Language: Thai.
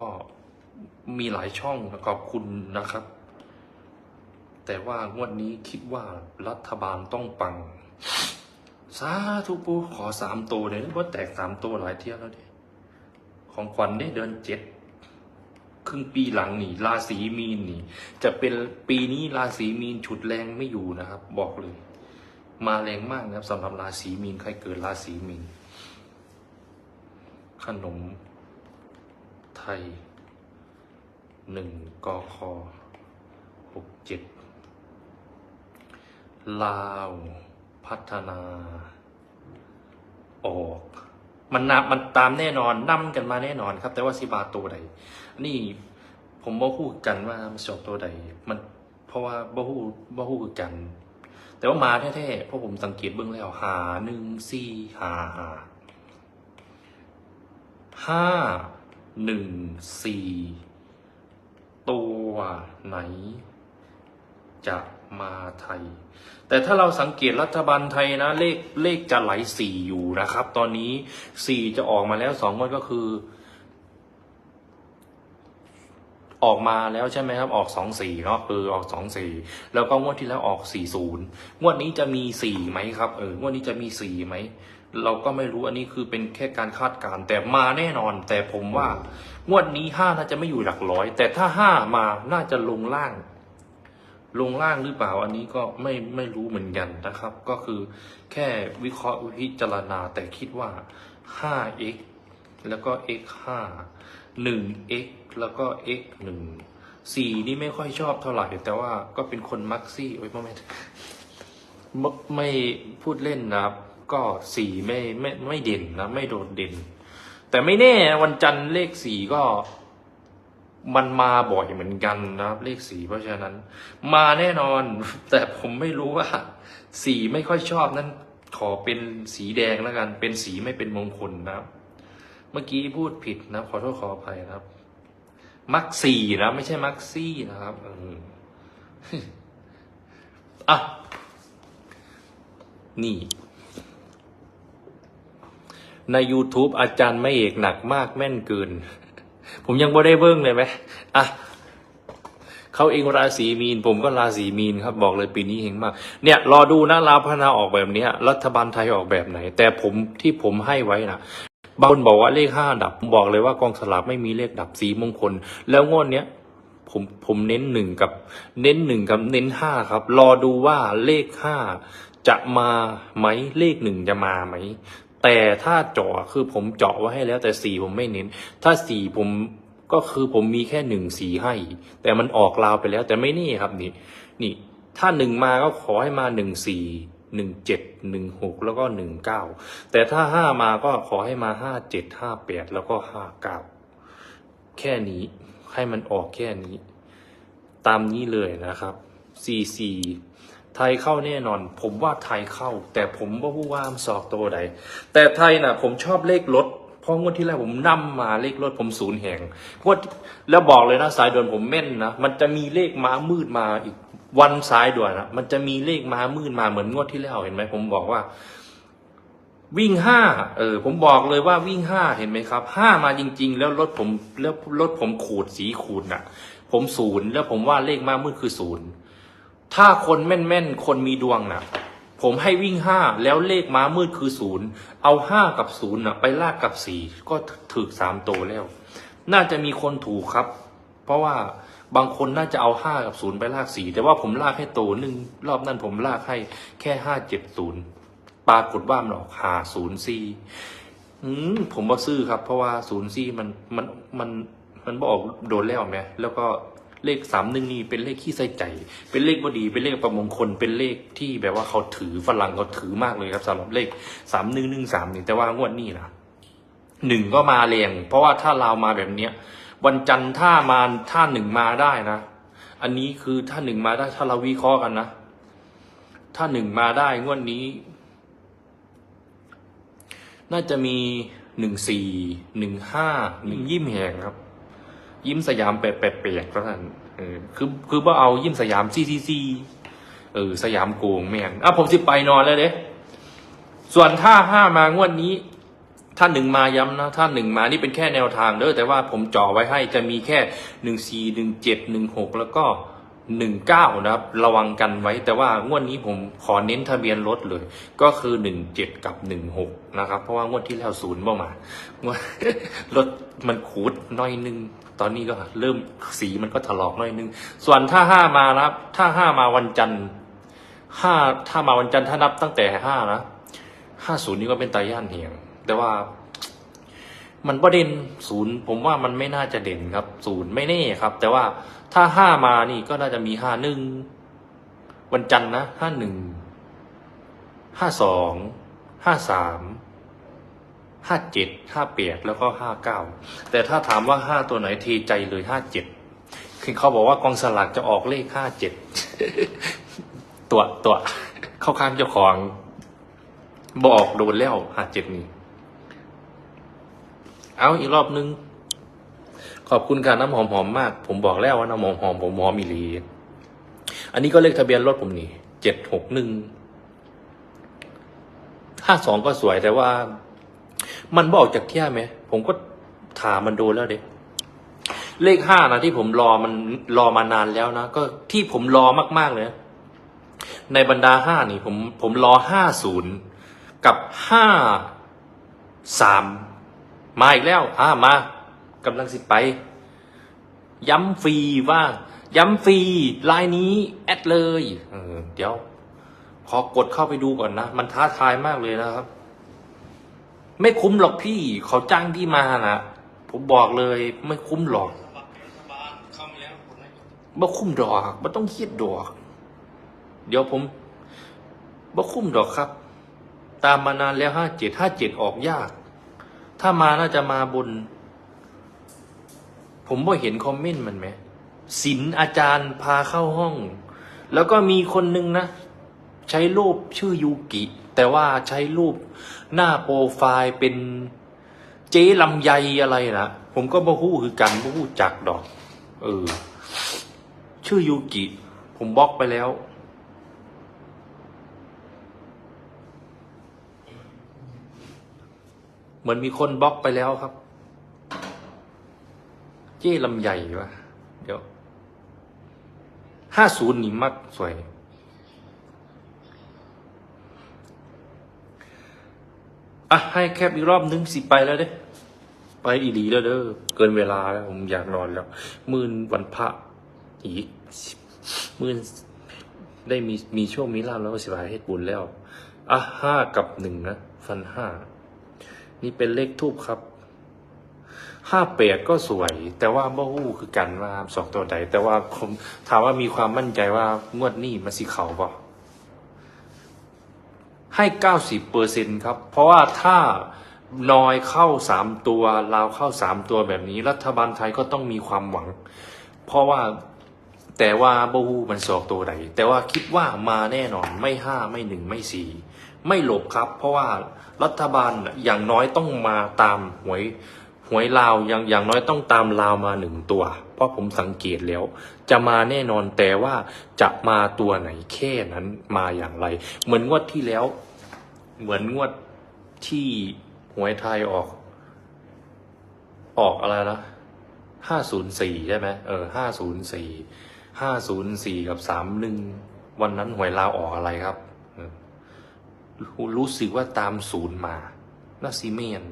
ก็มีหลายช่องขอบคุณนะครับ แต่ว่างวดนี้คิดว่ารัฐบาลต้องปังสาธุปูขอสามตัวเลยนะว่าแตกสามตัวหลายเที่ยวแล้วดิของขวัญได้เดือนเจ็ดครึ่งปีหลังนี่ราศีมีนนี่ จะเป็นปีนี้ราศีมีนฉุดแรงไม่อยู่นะครับ บอกเลย มาแรงมากนะครับสำหรับราศีมีนใครเกิดราศีมีนขนม ทยหนึ่งกคหกเจ็ดลาวพัฒนา ออก มันนับมันตามแน่นอนนำกันมาแน่นอนครับ แต่ว่าสิบาตัวใดนี่ผมบ่ฮู้กันว่ามันสอบตัวใด มันเพราะว่าบ่ฮู้บ่ฮู้กัน แต่ว่ามาแท้ๆเพราะผมสังเกตเบื้องแล้วหาหนึ่งสี่หาหาห้า หนึ่งสี่ตัวไหน จะมาไทย แต่ถ้าเราสังเกตรัฐบาลไทยนะ เลขเลขจะไหลสี่อยู่นะครับ ตอนนี้สี่จะออกมาแล้วสองงวดก็คือ ออกมาแล้วใช่ไหมครับออกสองสี่เนาะเออออกสองสี่แล้วก็งวดที่แล้วออกสี่ศูนย์งวดนี้จะมีสี่ไหมครับเอองวดนี้จะมีสี่ไหมเราก็ไม่รู้อันนี้คือเป็นแค่การคาดการณ์แต่มาแน่นอน แต่ผมว่างวดนี้ห้าน่าจะไม่อยู่หลักร้อย แต่ถ้าห้ามาน่าจะลงล่าง ลงล่างหรือเปล่าอันนี้ก็ไม่ไม่รู้เหมือนกันนะครับ ก็คือแค่วิเคราะห์พิจารณาแต่คิดว่า 5x แล้วก็ x 5 1x แล้วก็ x 1 4 นี่ไม่ค่อยชอบเท่าไหร่ แต่ว่าก็เป็นคนมักซี่โอ้ยไม่ไม่ไม่พูดเล่นนะครับ ก็สี่ไม่ไม่ไม่เด่นนะ ไม่โดดเด่น แต่ไม่แน่วันจันทร์เลขสี่ก็มันมาบ่อยเหมือนกันนะครับ เลขสีเพราะฉะนั้น มาแน่นอน แต่ผมไม่รู้ว่าสีไม่ค่อยชอบนั้น ขอเป็นสีแดงแล้วกัน เป็นสีไม่เป็นมงคลนะครับ เมื่อกี้พูดผิดนะขอโทษขออภัยนะครับ มักสีนะไม่ใช่มักซี่นะครับเอออะนี่ ใน YouTube อาจารย์ไม่เอกหนักมากแม่นเกิน ผมยังบ่ได้เบิ้งเลยไหมอะเขาเองราศีมีน ผมก็ราศีมีนครับ บอกเลยปีนี้เฮงมาก เนี่ยรอดูนะลาพนาออกแบบนี้รัฐบาลไทยออกแบบไหน แต่ผมที่ผมให้ไว้นะ บางคนบอกว่าเลขห้าดับผมบอกเลยว่ากองสลากไม่มีเลขดับสีมงคล แล้วงวดเนี้ยผมผมเน้นหนึ่งกับ เน้นหนึ่งกับเน้นห้าครับ รอดูว่าเลขห้าจะมาไหมเลขหนึ่งจะมาไหมแต่ถ้าเจาะคือผมเจาะไว้ให้แล้วแต่สี่ผมไม่เน้น ถ้าสี่ผมก็คือผมมีแค่หนึ่งสีให้ แต่มันออกลาวไปแล้วแต่ไม่นี่ครับนี่ นี่ ถ้าหนึ่งมาก็ขอให้มาหนึ่งสี่ หนึ่งเจ็ดหนึ่งหกแล้วก็หนึ่งเก้าแต่ถ้าห้ามาก็ขอให้มาห้าเจ็ดห้าแปดแล้วก็ห้าเก้าแค่นี้ให้มันออกแค่นี้ ตามนี้เลยนะครับ CC ไทยเข้าแน่นอน ผมว่าไทยเข้า แต่ผมว่าผู้ว่ามันสอกตัวใด แต่ไทยน่ะ ผมชอบเลขรถเพราะงวดที่แล้วผมนำมาเลขรถผมศูนย์แห่งงวดแล้วบอกเลยนะสายด่วนผมแม่นนะมันจะมีเลขม้ามืดมาอีก วันสายด่วนนะมันจะมีเลขมามืดมาเหมือนงวดที่แล้วเห็นไหมผมบอกว่า วิ่งห้าเออ ผมบอกเลยว่าวิ่งห้าเห็นไหมครับห้ามาจริง ๆ แล้วรถผมแล้วรถผมขูดสีขูดน่ะ ผมศูนย์แล้วผมว่าเลขมามืดคือศูนย์ถ้าคนแม่นๆคนมีดวงน่ะ ผมให้วิ่งห้าแล้วเลขม้ามืดคือศูนย์เอาห้ากับศูนย์น่ะ ไปลากกับสี่ก็ถึกสามโตแล้ว น่าจะมีคนถูกครับ เพราะว่า บางคนน่าจะเอาห้ากับศูนย์ไปลากสี่แต่ว่าผมลากให้โตหนึ่งรอบนั้นผมลากให้แค่ห้าเจ็ดศูนย์ปรากฏว่ามันออกหาศูนย์สี่อืมผมว่าซื้อครับ เพราะว่าศูนย์สี่มันมันมันมันบอกโดนแล้วไหมแล้วก็เลขสามหนึ่งนี่เป็นเลขขี้ใส่ใจ เป็นเลขบดี เป็นเลขประมงคล เป็นเลขที่แบบว่าเขาถือฝรั่งเขาถือมากเลยครับสำหรับเลขสามหนึ่งหนึ่งสามนี่แต่ว่างวดนี้นะหนึ่งก็มาแรงเพราะว่าถ้าเรามาแบบเนี้ย วันจันทร์ถ้ามาถ้าหนึ่งมาได้นะ อันนี้คือถ้าหนึ่งมาได้ถ้าเราวิเคราะห์กันนะ ถ้าหนึ่งมาได้งวดนี้ น่าจะมีหนึ่งสี่หนึ่งห้าหนึ่งยิ้มแหงครับ ยิ้มสยามแปดแปดแปดก็ท่านเออคือคือว่าเอายิ้มสยามซีซีซีเออสยามโกงแม่งอะผมสิไปนอนแล้วเด้ส่วนถ้าห้ามางวดนี้ ถ้าหนึ่งมาย้ำนะถ้าหนึ่งมานี่เป็นแค่แนวทางเด้อแต่ว่าผมจ่อไว้ให้จะมีแค่หนึ่งสี่หนึ่งเจ็ดหนึ่งหกแล้วก็หนึ่งเก้านะครับ ระวังกันไว้แต่ว่างวดนี้ผมขอเน้นทะเบียนรถเลย ก็คือหนึ่งเจ็ดกับหนึ่งหกนะครับ เพราะว่างวดที่แล้วศูนย์บ่มางวดรถมันขูดน้อยนึง ตอนนี้ก็เริ่มสีมันก็ถลอกน้อยนึง ส่วนถ้าห้ามานะครับ ถ้าห้ามาวันจันทร์ห้าถ้ามาวันจันทร์ถ้านับตั้งแต่ห้านะห้าศูนย์นี่ก็เป็นตาย่านเหียง แต่ว่า มันประเด็นศูนย์ผมว่ามันไม่น่าจะเด่นครับศูนย์ไม่แน่ครับ แต่ว่าถ้าห้ามานี่ก็น่าจะมีห้าหนึ่งวันจันทร์นะห้าหนึ่งห้าสองห้าสามห้าเจ็ดห้าแปดแล้วก็ห้าเก้าแต่ถ้าถามว่าห้าตัวไหนเทใจเลยห้าเจ็ดคือเขาบอกว่ากองสลากจะออกเลขห้าเจ็ดตัวตัวเข้าข้างเจ้าของบอกโดนแล้วห้าเจ็ดนี่ เอาอีกรอบนึง ขอบคุณค่ะน้ำหอมหอมมาก ผมบอกแล้วว่าน้ำหอมหอมผมหอมอีหลีอันนี้ก็เลขทะเบียนรถผมนี่เจ็ดหกหนึ่งห้าสองก็สวยแต่ว่า มันบอกจากเที่ยไหม ผมก็ถามมันดูแล้วเด็กเลขห้านะที่ผมรอมันรอมานานแล้วนะก็ที่ผมรอมากๆเลย ในบรรดาห้านี่ ผมผมรอห้าศูนย์กับห้าสาม มาอีกแล้วอ่ามากำลังสิไป ย้ำฟรีว่า ย้ำฟรีไลน์นี้ แอดเลยเออเดี๋ยว ขอกดเข้าไปดูก่อนนะ มันท้าทายมากเลยนะครับ ไม่คุ้มหรอกพี่เขาจ้างพี่มานะผมบอกเลย ไม่คุ้มหรอกบ่คุ้มดอกบ่ต้องคิดดอก เดี๋ยวผมบ่คุ้มดอกครับ ตามมานานแล้วห้าเจ็ดห้าเจ็ดออกยาก ถ้ามาน่าจะมาบน ผมว่เห็นคอมเมนต์มันไหมศิลอาจารย์พาเข้าห้อง แล้วก็มีคนนึงนะ ใช้รูปชื่อยูกิ แต่ว่าใช้รูปหน้าโปรไฟล์เป็นเจ๊ลำไยอะไรนะผมก็บ่ฮู้คือกันบ่ฮู้จักดอก เออ ชื่อยูกิ ผมบล็อกไปแล้ว เหมือนมีคนบล็อกไปแล้วครับ เจ้ลำใหญ่วะเดี๋ยวห้าศูนย์นี่มักสวย อะ ให้แคปอีกรอบนึงสิไปแล้วเด้ ไปอีดีแล้วเด้อ เกินเวลาแล้ว ผมอยากนอนแล้ว มื่นวันพระอีก มื่นได้มีมีช่วงมีลาบแล้วก็สิบายเฮ็ดบุญแล้ว อะห้ากับหนึ่งนะ ฟันห้า นี่เป็นเลขทูบครับห้าแปดก็สวย แต่ว่าบ่ฮู้คือกันว่าสองตัวใดแต่ว่าผมถามว่ามีความมั่นใจว่างวดนี้มันสิเขาบ่ให้เก้าสิบเปอร์เซ็นครับ เพราะว่าถ้านอยเข้าสามตัวลาวเข้าสามตัวแบบนี้ รัฐบาลไทยก็ต้องมีความหวัง เพราะว่าแต่ว่าบ่ฮู้มันสองตัวใดแต่ว่าคิดว่ามาแน่นอนไม่ห้าไม่หนึ่งไม่สี่ ไม่หลบครับ เพราะว่ารัฐบาลอย่างน้อยต้องมาตามหวยหวยลาวอย่างอย่างน้อยต้องตามลาวมาหนึ่งตัว เพราะผมสังเกตแล้ว จะมาแน่นอนแต่ว่าจะมาตัวไหนแค่นั้นมาอย่างไร เหมือนงวดที่แล้ว เหมือนงวดที่หวยไทยออก ออกอะไรนะห้าศูนย์สี่ใช่ไหมเออห้าศูนย์สี่ห้าศูนย์สี่กับสามหนึ่งวันนั้นหวยลาวออกอะไรครับ รู้สึกว่าตามศูนย์มาแล้วซีเมน